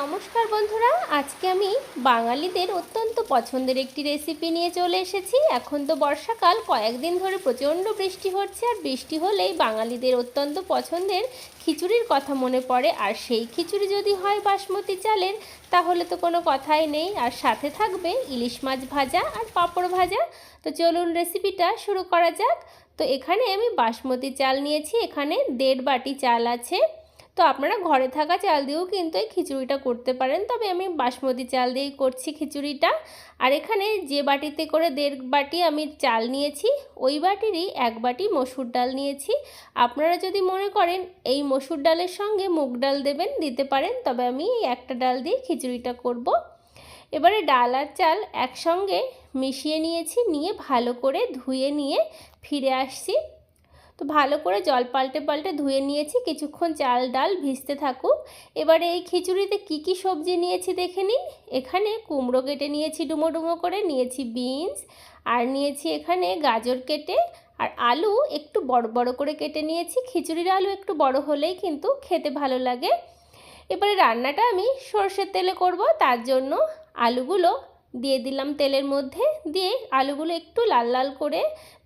নমস্কার বন্ধুরা, আজকে আমি বাঙালিদের অত্যন্ত পছন্দের একটি রেসিপি নিয়ে চলে এসেছি। এখন তো বর্ষাকাল, কয়েকদিন ধরে প্রচণ্ড বৃষ্টি হচ্ছে আর বৃষ্টি হলেই বাঙালিদের অত্যন্ত পছন্দের খিচুড়ির কথা মনে পড়ে। আর সেই খিচুড়ি যদি হয় বাসমতি চালের, তাহলে তো কোনো কথাই নেই। আর সাথে থাকবে ইলিশ মাছ ভাজা আর পাঁপড় ভাজা। তো চলুন রেসিপিটা শুরু করা যাক। তো এখানে আমি বাসমতি চাল নিয়েছি, এখানে দেড় বাটি চাল আছে। তো আপনারা ঘরে থাকা চাল দিয়েও কিন্তু এই খিচুড়িটা করতে পারেন। তবে আমি বাসমতি চাল দিয়েই করছি খিচুড়িটা। আর এখানে যে বাটিতে করে দেড় বাটি আমি চাল নিয়েছি, ওই বাটিরই এক বাটি মসুর ডাল নিয়েছি। আপনারা যদি মনে করেন এই মসুর ডালের সঙ্গে মুগ ডাল দেবেন, দিতে পারেন। তবে আমি এই একটা ডাল দিয়ে খিচুড়িটা করব। এবারে ডাল আর চাল একসঙ্গে মিশিয়ে নিয়েছি, নিয়ে ভালো করে ধুয়ে নিয়ে ফিরে আসছি। তো ভালো করে জল পাল্টে পাল্টে ধুয়ে নিয়েছি। কিছুক্ষণ চাল, ডাল ভিজতে থাকুক। এবারে এই খিচুড়িতে কি কি সবজি নিয়েছি দেখে নিন এখানে কুমড়ো কেটে নিয়েছি ডুমো ডুমো করে, নিয়েছি বিনস, আর নিয়েছি এখানে গাজর কেটে, আর আলু একটু বড় বড় করে কেটে নিয়েছি। খিচুড়ির আলু একটু বড় হলেই কিন্তু খেতে ভালো লাগে। এবারে রান্নাটা আমি সর্ষের তেলে করব, তার জন্য আলুগুলো দিয়ে দিলাম তেলের মধ্যে। দিয়ে আলুগুলো একটু লাল লাল করে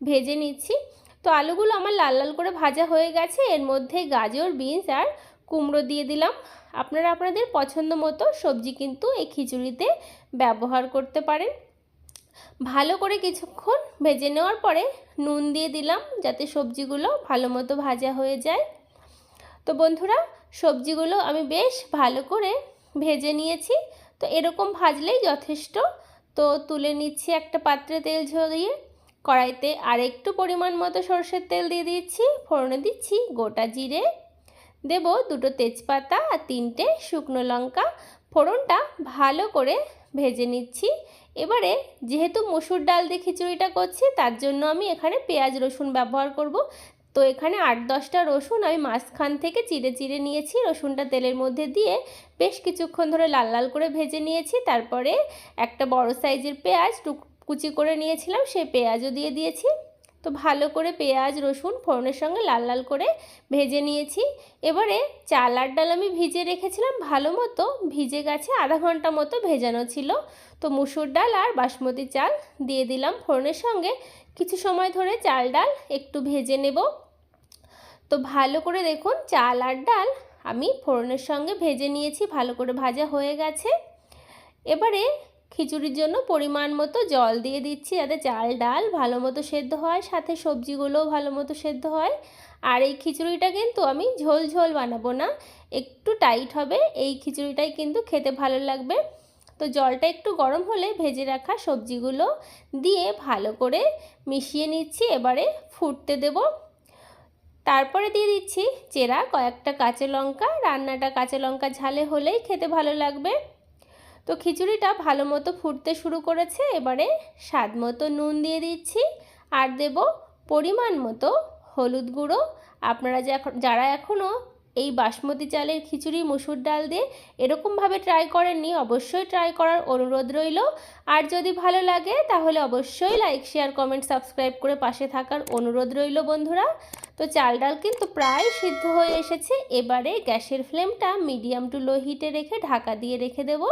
ভেজে নিচ্ছি। তো আলুগুলো আমার লাল লাল করে ভাজা হয়ে গেছে। এর মধ্যে গাজর, বিনস আর কুমড়ো দিয়ে দিলাম। আপনারা আপনাদের পছন্দ মতো সবজি কিন্তু এই খিচুড়িতে ব্যবহার করতে পারেন। ভালো করে কিছুক্ষণ ভেজে নেওয়ার পরে নুন দিয়ে দিলাম যাতে সবজিগুলো ভালো মতো ভাজা হয়ে যায়। তো বন্ধুরা, সবজিগুলো আমি বেশ ভালো করে ভেজে নিয়েছি। তো এরকম ভাজলেই যথেষ্ট। তো তুলে নিচ্ছি একটা পাত্রে তেল ঝরিয়ে। কড়াইতে আর একটু পরিমাণ মতো সর্ষের তেল দিয়ে দিচ্ছি। ফোড়নে দিচ্ছি গোটা জিরে। দেব দুটো তেজপাতা আর তিনটে শুকনো লঙ্কা। ফোড়নটা ভালো করে ভেজে নিচ্ছি। এবারে যেহেতু মসুর ডাল দিয়ে খিচুড়িটা করছি, তার জন্য আমি এখানে পেঁয়াজ রসুন ব্যবহার করব। তো এখানে আট দশটা রসুন আমি মাঝখান থেকে চিড়ে চিড়ে নিয়েছি। রসুনটা তেলের মধ্যে দিয়ে বেশ কিছুক্ষণ ধরে লাল লাল করে ভেজে নিয়েছি। তারপরে একটা বড় সাইজের পেঁয়াজ টুক কুচি করে নিয়েছিলাম, সেই পেঁয়াজও দিয়ে দিয়েছি। তো ভালো করে পেঁয়াজ, রসুন, ফোড়নের সঙ্গে লাল লাল করে ভেজে নিয়েছি। এবারে চাল আর ডাল আমি ভিজে রেখেছিলাম, ভালো মতো ভিজে গেছে, আধা ঘণ্টা মতো ভেজানো ছিল। তো মুসুর ডাল আর বাসমতি চাল দিয়ে দিলাম ফোড়নের সঙ্গে। কিছু সময় ধরে চাল ডাল একটু ভেজে নেব। তো ভালো করে দেখুন, চাল আর ডাল আমি ফোড়নের সঙ্গে ভেজে নিয়েছি, ভালো করে ভাজা হয়ে গেছে। এবারে খিচুড়ির জন্য পরিমাণ মতো জল দিয়ে দিচ্ছি যাতে চাল ডাল ভালো মতো সেদ্ধ হয়, সাথে সবজিগুলোও ভালো মতো সেদ্ধ হয়। আর এই খিচুড়িটা কিন্তু আমি ঝোল ঝোল বানাবো না, একটু টাইট হবে, এই খিচুড়িটাই কিন্তু খেতে ভালো লাগবে। তো জলটা একটু গরম হলে ভেজে রাখা সবজিগুলো দিয়ে ভালো করে মিশিয়ে নিচ্ছি, এবারে ফুটতে দেব। তারপরে দিয়ে দিচ্ছি চেরা কয়েকটা কাঁচা লঙ্কা, রান্নাটা কাঁচা লঙ্কা ঝালে হলেই খেতে ভালো লাগবে। তো খিচুড়িটা ভালো মতো ফুটতে শুরু করেছে, এবারে স্বাদ মতো নুন দিয়ে দিচ্ছি আর দেব পরিমাণ মতো হলুদ গুঁড়ো। আপনারা যারা এখনও এই বাসমতি চালের খিচুড়ি, মুসুর ডাল দিয়ে এরকমভাবে ট্রাই করেননি, অবশ্যই ট্রাই করার অনুরোধ রইল। আর যদি ভালো লাগে, তাহলে অবশ্যই লাইক শেয়ার কমেন্ট সাবস্ক্রাইব করে পাশে থাকার অনুরোধ রইল বন্ধুরা। তো চাল ডাল কিন্তু প্রায় সিদ্ধ হয়ে এসেছে, এবারে গ্যাসের ফ্লেমটা মিডিয়াম টু লো হিটে রেখে ঢাকা দিয়ে রেখে দেবো।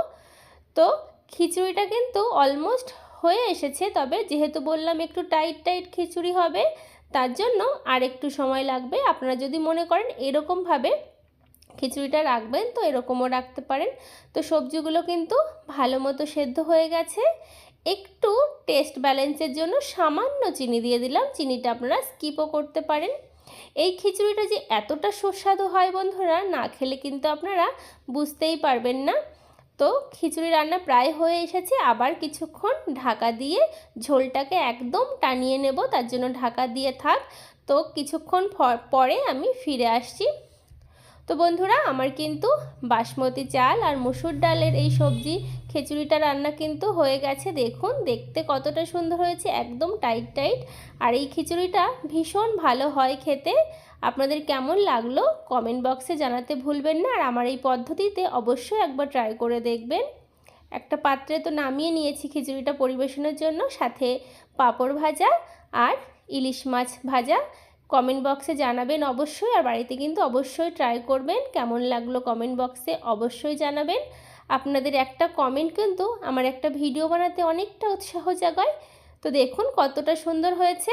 তো খিচুড়িটা কিন্তু অলমোস্ট হয়ে এসেছে, তবে যেহেতু বললাম একটু টাইট টাইট খিচুড়ি হবে, তার জন্য আর একটু সময় লাগবে। আপনারা যদি মনে করেন এরকমভাবে খিচুড়িটা রাখবেন, তো এরকমও রাখতে পারেন। তো সবজিগুলো কিন্তু ভালো মতো সেদ্ধ হয়ে গেছে। একটু টেস্ট ব্যালেন্সের জন্য সামান্য চিনি দিয়ে দিলাম। চিনিটা আপনারা স্কিপও করতে পারেন। এই খিচুড়িটা যে এতটা সুস্বাদু হয় বন্ধুরা, না খেলে কিন্তু আপনারা বুঝতেই পারবেন না। তো খিচুড়ি রান্না প্রায় হয়ে এসেছে। আবার কিছুক্ষণ ঢাকা দিয়ে ঝোলটাকে একদম টানিয়ে নেব, তার জন্য ঢাকা দিয়ে থাক। তো কিছুক্ষণ পরে আমি ফিরে আসছি। তো বন্ধুরা, আমার কিন্তু বাসমতি চাল আর মুসুর ডালের এই সবজি খিচুড়িটা রান্না কিন্তু হয়ে গেছে। দেখুন, দেখতে কতটা সুন্দর হয়েছে, একদম টাইট টাইট। আর এই খিচুড়িটা ভীষণ ভালো হয় খেতে। আপনাদের কেমন লাগল কমেন্ট বক্সে জানাতে ভুলবেন না, আর আমার এই পদ্ধতিতে অবশ্যই একবার ট্রাই করে দেখবেন। একটা পাত্রে তো নামিয়ে নিয়েছি খিচুড়িটা পরিবেশনের জন্য, সাথে পাঁপড় ভাজা আর ইলিশ মাছ ভাজা। কমেন্ট বক্সে জানাবেন অবশ্যই, আর বাড়িতে কিন্তু অবশ্যই ট্রাই করবেন। কেমন লাগল কমেন্ট বক্সে অবশ্যই জানাবেন। আপনাদের একটা কমেন্ট কিন্তু আমার একটা ভিডিও বানাতে অনেকটা উৎসাহ জাগায়। তো দেখুন কতটা সুন্দর হয়েছে।